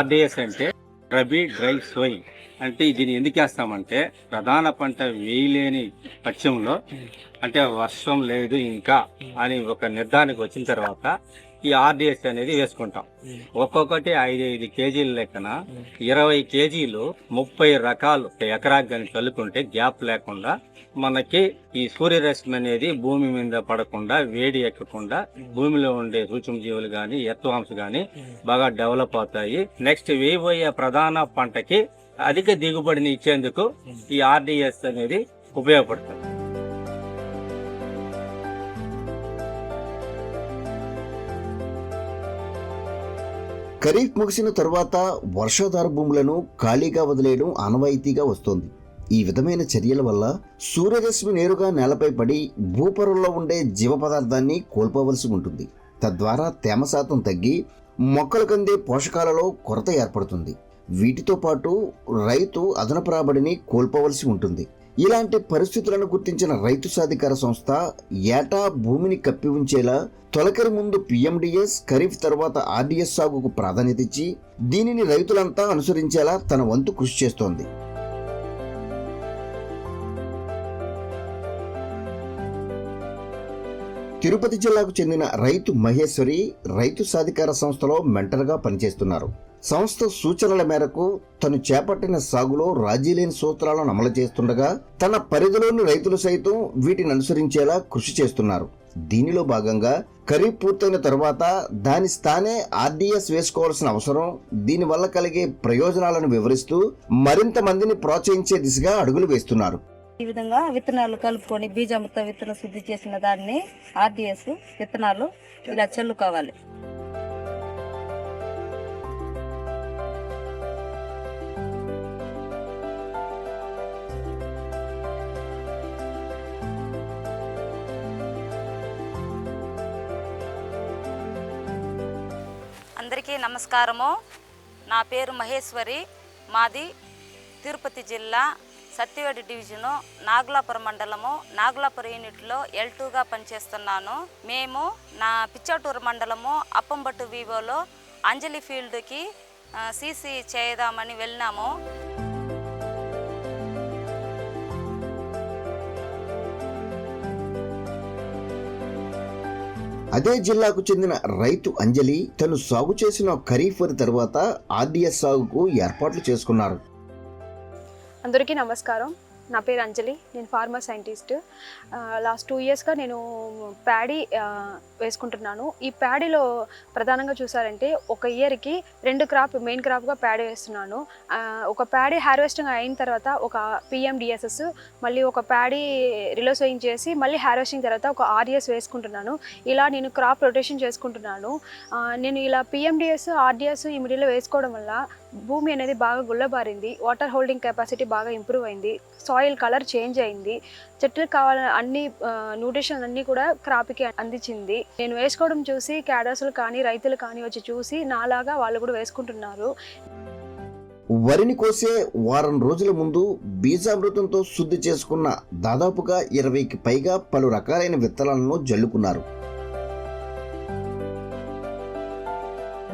RDS అంటే rabi dry sowing అంటే దీన్ని ఎందుకు వేస్తామంటే ప్రధాన పంట వేయలేని పక్షంలో అంటే వర్షం లేదు ఇంకా అని ఒక నిర్ధారణకు వచ్చిన తర్వాత ఈ ఆర్డిఎస్ అనేది వేసుకుంటాం. ఒక్కొక్కటి ఐదు ఐదు కేజీల లెక్కన ఇరవై కేజీలు ముప్పై రకాలు ఎకరాకి కానీ చల్లుకుంటే గ్యాప్ లేకుండా మనకి ఈ సూర్యరశ్మి అనేది భూమి మీద పడకుండా వేడి ఎక్కకుండా భూమిలో ఉండే సూక్ష్మజీవులు కానీ ఎత్వాంశ కానీ బాగా డెవలప్ అవుతాయి. నెక్స్ట్ వేయబోయే ప్రధాన పంటకి అధిక దిగుబడిని ఇచ్చేందుకు ఈ ఆర్డిఎస్ అనేది ఉపయోగపడుతుంది. ఖరీఫ్ ముగిసిన తరువాత వర్షాధార భూములను ఖాళీగా వదిలేయడం ఆనవాయితీగా వస్తోంది. ఈ విధమైన చర్యల వల్ల సూర్యరశ్మి నేరుగా నేలపై పడి భూపరుల్లో ఉండే జీవ పదార్థాన్ని కోల్పోవలసి ఉంటుంది. తద్వారా తేమ శాతం తగ్గి మొక్కలకు అందే పోషకాలలో కొరత ఏర్పడుతుంది. వీటితో పాటు రైతు అదనపు రాబడిని కోల్పోవలసి ఉంటుంది. ఇలాంటి పరిస్థితులను గుర్తించిన రైతు సాధికార సంస్థ ఏటా భూమిని కప్పి ఉంచేలా తొలకరి ముందు పిఎండిఎస్ ఖరీఫ్ తర్వాత ఆర్డీఎస్ సాగుకు ప్రాధాన్యత ఇచ్చి దీనిని రైతులంతా అనుసరించేలా తన వంతు కృషి చేస్తోంది. తిరుపతి జిల్లాకు చెందిన రైతు మహేశ్వరి రైతు సాధికార సంస్థలో మెంటర్గా పనిచేస్తున్నారు. సంస్థ సూచనల మేరకు తను చేపట్టిన సాగులో రాజీ లేని సూత్రాలను అమలు చేస్తుండగా తన పరిధిలోని రైతులు సైతం వీటిని అనుసరించేలా కృషి చేస్తున్నారు. దీనిలో భాగంగా ఖరీఫ్ పూర్తయిన తర్వాత దాని స్థానే ఆర్డీఎస్ వేసుకోవాల్సిన అవసరం దీనివల్ల కలిగే ప్రయోజనాలను వివరిస్తూ మరింత మందిని ప్రోత్సహించే దిశగా అడుగులు వేస్తున్నారు. ఈ విధంగా విత్తనాలు కలుపుకొని బీజామృత విత్తన శుద్ధి చేసిన దాన్ని ఆర్డీఎస్ విత్తనాలు ఇలా చల్లుకోవాలి. అందరికీ నమస్కారము. నా పేరు మహేశ్వరి. మాది తిరుపతి జిల్లా సత్యవేడి డివిజను నాగులాపురం మండలము. నాగులాపురం యూనిట్లో ఎల్ టూగా పనిచేస్తున్నాను. మేము నా పిచ్చాటూరు మండలము అప్పంబట్టు వివోలో అంజలి ఫీల్డ్కి సీసీ చేద్దామని వెళ్ళినాము. అదే జిల్లాకు చెందిన రైతు అంజలి తను సాగు చేసిన ఖరీఫ్ వరి తర్వాత ఆర్డీఎస్ సాగుకు ఏర్పాట్లు చేసుకున్నారు. అందరికీ నమస్కారం. నా పేరు అంజలి నేను ఫార్మర్ సైంటిస్ట్. లాస్ట్ టూ ఇయర్స్గా నేను ప్యాడీ వేసుకుంటున్నాను. ఈ ప్యాడీలో ప్రధానంగా చూసారంటే ఒక ఇయర్కి రెండు క్రాప్ మెయిన్ క్రాప్గా ప్యాడీ వేస్తున్నాను. ఒక ప్యాడీ హార్వెస్టింగ్ అయిన తర్వాత ఒక పిఎండిఎస్ఎస్ మళ్ళీ ఒక ప్యాడీ రిలోసోయింగ్ చేసి మళ్ళీ హార్వెస్టింగ్ తర్వాత ఒక ఆర్డిఎస్ వేసుకుంటున్నాను. ఇలా నేను క్రాప్ రొటేషన్ చేసుకుంటున్నాను. నేను ఇలా పిఎండిఎస్ ఆర్డిఎస్ ఈ మిడిల్లో వేసుకోవడం వల్ల భూమి అనేది బాగా గుల్లబారింది వాటర్ హోల్డింగ్ కెపాసిటీ బాగా ఇంప్రూవ్ అయింది సాయిల్ కలర్ చేంజ్ అయింది చెట్లకు కావాలని అన్ని న్యూట్రిషన్ అన్నీ కూడా క్రాప్కి అందించింది. నేను వేసుకోవడం చూసి క్యాడర్స్లు కానీ రైతులు కానీ వచ్చి చూసి నాలాగా వాళ్ళు కూడా వేసుకుంటున్నారు. వరిని కోసే వారం రోజుల ముందు బీజామృతంతో శుద్ధి చేసుకున్న దాదాపుగా ఇరవైకి పైగా పలు రకాలైన విత్తనాలను జల్లుకున్నారు.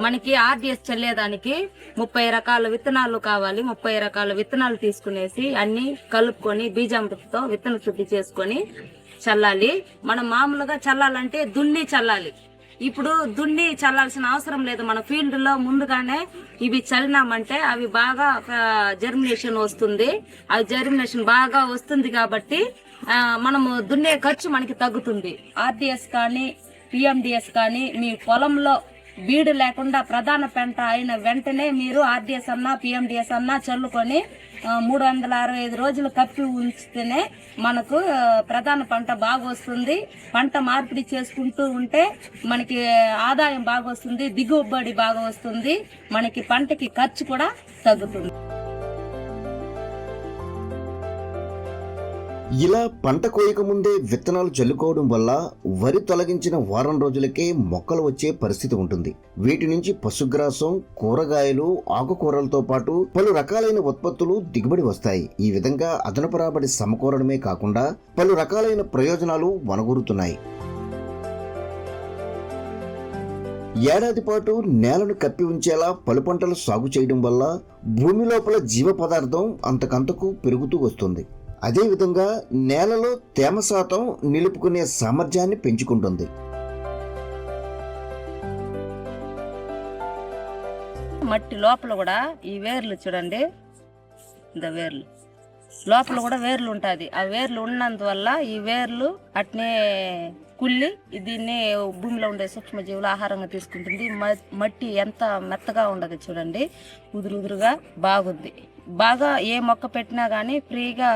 మనకి ఆర్డిఎస్ చల్లేదానికి ముప్పై రకాల విత్తనాలు కావాలి. ముప్పై రకాల విత్తనాలు తీసుకునేసి అన్ని కలుపుకొని బీజామృతితో విత్తన శుద్ధి చేసుకొని చల్లాలి. మనం మామూలుగా చల్లాలంటే దున్ని చల్లాలి. ఇప్పుడు దున్ని చల్లాల్సిన అవసరం లేదు. మన ఫీల్డ్లో ముందుగానే ఇవి చల్లినామంటే అవి బాగా జర్మినేషన్ వస్తుంది. ఆ జర్మినేషన్ బాగా వస్తుంది కాబట్టి మనము దున్నే ఖర్చు మనకి తగ్గుతుంది. ఆర్డిఎస్ కానీ పిఎండిఎస్ కానీ మీ పొలంలో బీడు లేకుండా ప్రధాన పెంట అయిన వెంటనే మీరు ఆర్డిఎస్ అన్నా పిఎండిఎస్ అన్నా చల్లుకొని మూడు వందల అరవై ఐదు రోజులు కప్పి ఉంచితేనే మనకు ప్రధాన పంట బాగా వస్తుంది పంట మార్పిడి చేసుకుంటూ ఉంటే మనకి ఆదాయం బాగా వస్తుంది దిగుబడి బాగా వస్తుంది మనకి పంటకి ఖర్చు కూడా తగ్గుతుంది. ఇలా పంట కోయక ముందే విత్తనాలు చల్లుకోవడం వల్ల వరి తొలగించిన వారం రోజులకే మొక్కలు వచ్చే పరిస్థితి ఉంటుంది. వీటి నుంచి పశుగ్రాసం కూరగాయలు ఆకుకూరలతో పాటు పలు రకాలైన ఉత్పత్తులు దిగుబడి వస్తాయి. ఈ విధంగా అదనపు రాబడి సమకూరడమే కాకుండా పలు రకాలైన ప్రయోజనాలు వనగూరుతున్నాయి. ఏడాది పాటు నేలను కప్పి ఉంచేలా పలు పంటలు సాగు చేయడం వల్ల భూమి లోపల జీవ పదార్థం అంతకంతకు పెరుగుతూ వస్తుంది. అదేవిధంగా నేలలో తేమ శాతం నిలుపుకునే సామర్థ్యాన్ని పెంచుకుంటుంది. మట్టి లోపల కూడా ఈ వేర్లు చూడండి. ద వేర్లు. లోపల కూడా వేర్లు ఉంటుంది. ఆ వేర్లు ఉన్నందువల్ల ఈ వేర్లు అట్నే కుళ్ళి దీన్ని భూమిలో ఉండే సూక్ష్మజీవులు ఆహారంగా తీసుకుంటుంది. మట్టి ఎంత మెత్తగా ఉండదు చూడండి. ఉదురుదురుగా బాగుంది. బాగా ఏ మొక్క పెట్టినా కానీ ఫ్రీగా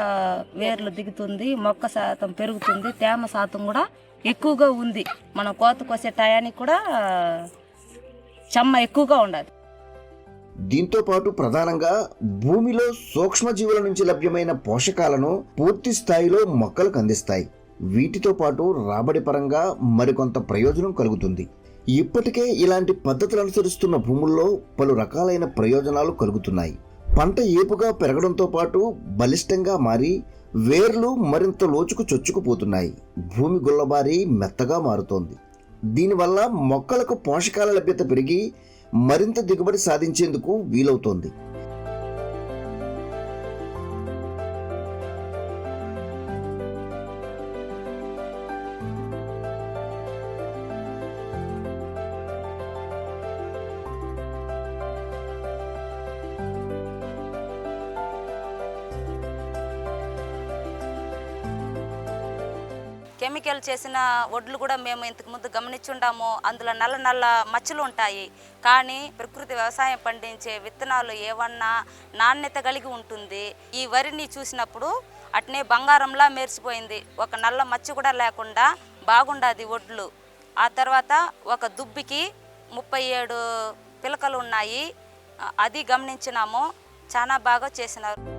వేర్లు దిగుతుంది మొక్క శాతం పెరుగుతుంది తేమ శాతం కూడా ఎక్కువగా ఉంది. మనం కోత కోసే టయానికి కూడా చెమ్మ ఎక్కువగా ఉండదు దీంతో పాటు ప్రధానంగా భూమిలో సూక్ష్మజీవుల నుంచి లభ్యమైన పోషకాలను పూర్తి స్థాయిలో మొక్కలకు అందిస్తాయి. వీటితో పాటు రాబడి పరంగా మరికొంత ప్రయోజనం కలుగుతుంది. ఇప్పటికే ఇలాంటి పద్ధతులు అనుసరిస్తున్న భూముల్లో పలు రకాలైన ప్రయోజనాలు కలుగుతున్నాయి. పంట ఏపుగా పెరగడంతో పాటు బలిష్టంగా మారి వేర్లు మరింత లోచుకు చొచ్చుకుపోతున్నాయి. భూమి గుల్లబారి మెత్తగా మారుతోంది. దీనివల్ల మొక్కలకు పోషకాల లభ్యత పెరిగి మరింత దిగుబడి సాధించేందుకు వీలవుతోంది. కెమికల్ చేసిన వడ్లు కూడా మేము ఇంతకు ముందు గమనించుండాము. అందులో నల్ల నల్ల మచ్చలు ఉంటాయి. కానీ ప్రకృతి వ్యవసాయం పండించే విత్తనాలు ఏవన్నా నాణ్యత కలిగి ఉంటుంది. ఈ వరిని చూసినప్పుడు అట్నే బంగారంలా మెరిసిపోయింది. ఒక నల్ల మచ్చ కూడా లేకుండా బాగుండాది వడ్లు ఆ తర్వాత ఒక దుబ్బికి ముప్పై ఏడు పిలకలు ఉన్నాయి. అది గమనించినాము. చాలా బాగా చేసినారు.